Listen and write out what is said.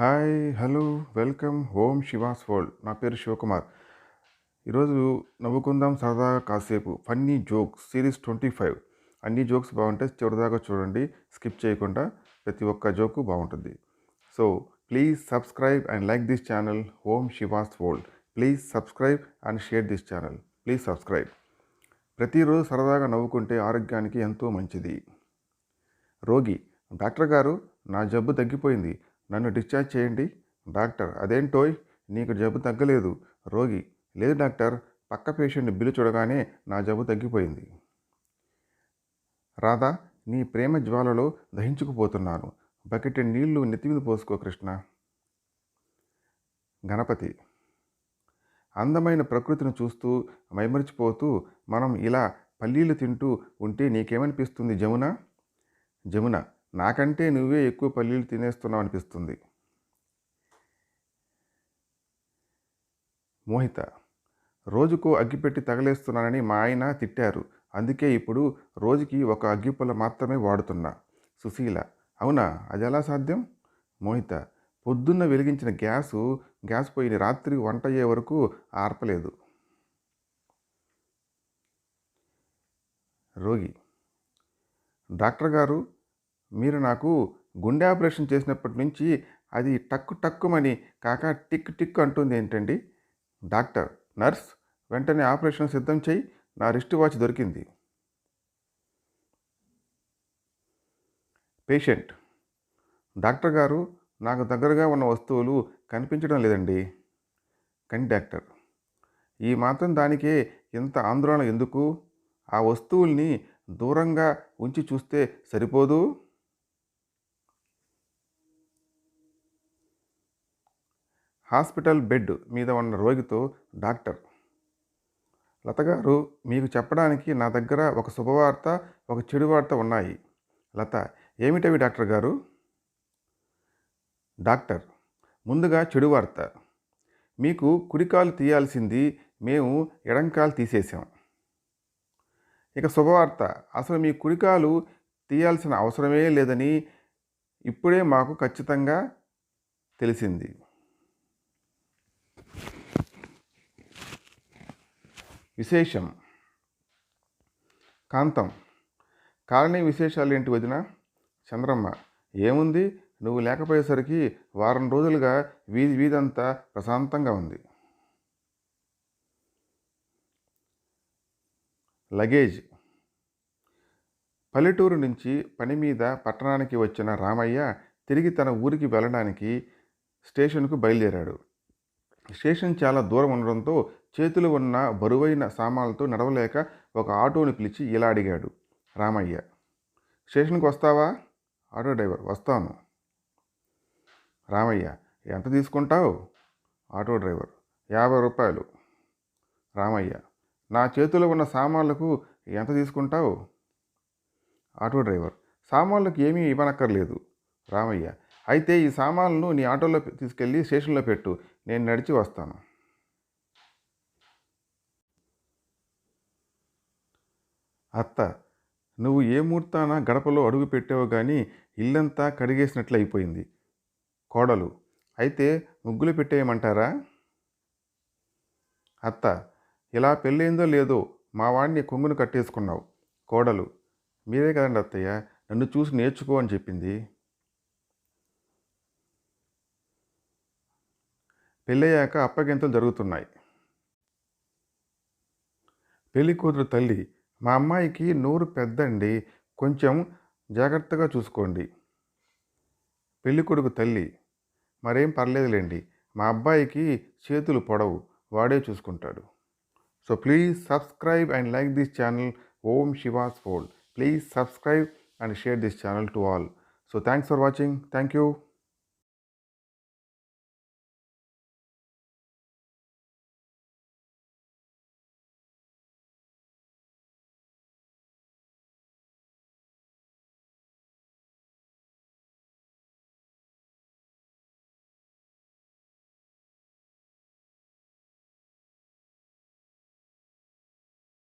Hi hello welcome home Shiva's world. నా పేరు శివకుమార్. ఈరోజు నవ్వుకుందాం సరదాగా కాసేపు. Funny jokes series twenty five. అన్ని జోక్స్ బాగుంటాయి చివరిదాకా చూడండి స్కిప్ చేయకుండా ప్రతి ఒక్క జోకు బాగుంటుంది. So please subscribe and like this channel home Shiva's world. Please subscribe and share this channel. Please subscribe. ప్రతిరోజు సరదాగా నవ్వుకుంటే ఆరోగ్యానికి ఎంతో మంచిది. రోగి డాక్టర్ గారు నా జబ్బు తగ్గిపోయింది. నన్ను డిశ్చార్జ్ చేయండి. డాక్టర్ అదేంటోయ్ నీకు జబ్బు తగ్గలేదు. రోగి. లేదు డాక్టర్ పక్క పేషెంట్ బిల్లు చూడగానే నా జబ్బు తగ్గిపోయింది. రాధా నీ ప్రేమ జ్వాలలో దహించుకుపోతున్నాను. బకెట్ నీళ్ళు నెత్తిమీద పోసుకో కృష్ణ. గణపతి. అందమైన ప్రకృతిని చూస్తూ మైమరిచిపోతూ మనం ఇలా పల్లీలు తింటూ ఉంటే నీకేమనిపిస్తుంది జమున? జమున. నాకంటే నువ్వే ఎక్కువ పల్లీలు తినేస్తున్నావు అనిపిస్తుంది. మోహిత రోజుకో అగ్గిపెట్టి తగలేస్తున్నానని మా ఆయన తిట్టారు. అందుకే ఇప్పుడు రోజుకి ఒక అగ్గిపుల్ల మాత్రమే వాడుతున్నా. సుశీల అవునా? అది ఎలా సాధ్యం? మోహిత పొద్దున్న వెలిగించిన గ్యాసు గ్యాస్ పోయిన రాత్రి వంట అయ్యే వరకు ఆర్పలేదు. రోగి డాక్టర్ గారు మీరు నాకు గుండె ఆపరేషన్ చేసినప్పటి నుంచి అది టక్కు టక్కుమని కాక టిక్ టిక్ అంటుంది ఏంటండి? డాక్టర్ నర్స్ వెంటనే ఆపరేషన్ సిద్ధం చేయి నా రిస్ట్ వాచ్ దొరికింది. పేషెంట్ డాక్టర్ గారు నాకు దగ్గరగా ఉన్న వస్తువులు కనిపించడం లేదండి. కంటి డాక్టర్ ఈ మాత్రం దానికే ఇంత ఆందోళన ఎందుకు? ఆ వస్తువుల్ని దూరంగా ఉంచి చూస్తే సరిపోదు? హాస్పిటల్ బెడ్ మీద ఉన్న రోగితో డాక్టర్. లతగారు మీకు చెప్పడానికి నా దగ్గర ఒక శుభవార్త ఒక చెడు వార్త ఉన్నాయి. లత ఏమిటవి డాక్టర్ గారు? డాక్టర్ ముందుగా చెడు వార్త. మీకు కుడికాలు తీయాల్సింది మేము ఎడంకాలు తీసేసాం ఇక శుభవార్త అసలు మీ కుడికాలు తీయాల్సిన అవసరమే లేదని ఇప్పుడే మాకు ఖచ్చితంగా తెలిసింది. విశేషం. కాంతం. కాలనీ విశేషాలు ఏంటి వదిన? చంద్రమ్మ. ఏముంది? నువ్వు లేకపోయేసరికి వారం రోజులుగా వీధి వీధంతా ప్రశాంతంగా ఉంది. లగేజ్. పల్లెటూరు నుంచి పని మీద పట్టణానికి వచ్చిన రామయ్య తిరిగి తన ఊరికి వెళ్ళడానికి స్టేషన్కు బయలుదేరాడు. స్టేషన్ చాలా దూరం ఉండడంతో చేతులు ఉన్న బరువైన సామాన్లతో నడవలేక ఒక ఆటోని పిలిచి ఇలా అడిగాడు. రామయ్య స్టేషన్కి వస్తావా? ఆటో డ్రైవర్ వస్తాను. రామయ్య ఎంత తీసుకుంటావు? ఆటో డ్రైవర్ యాభై రూపాయలు. రామయ్య నా చేతిలో ఉన్న సామాన్లకు ఎంత తీసుకుంటావు? ఆటో డ్రైవర్ సామాన్లకు ఏమీ ఇవ్వనక్కర్లేదు. రామయ్య అయితే ఈ సామాన్లను నీ ఆటోలో తీసుకెళ్ళి స్టేషన్లో పెట్టు నేను నడిచి వస్తాను. అత్త నువ్వు ఏ ముహూర్తాన గడపలో అడుగు పెట్టావో కానీ ఇల్లంతా కడిగేసినట్లు అయిపోయింది. కోడలు అయితే ముగ్గులు పెట్టేయమంటారా? అత్త ఇలా పెళ్ళైందో లేదో మా వాడిని కొంగును కట్టేసుకున్నావు. కోడలు మీరే కదండి అత్తయ్య నన్ను చూసి నేర్చుకో అని చెప్పింది. పెళ్ళయ్యాక అప్పగింతలు జరుగుతున్నాయి. పెళ్ళి కూతురు తల్లి మా అమ్మాయికి నోరు పెద్దండి. కొంచెం జాగ్రత్తగా చూసుకోండి. పెళ్ళికొడుకు తల్లి. మరేం పర్లేదులేండి. మా అబ్బాయికి చేతులు పొడవు. వాడే చూసుకుంటాడు. So please subscribe and like this channel. Home Shiva's world. Please subscribe and share this channel to all. So thanks for watching. Thank you.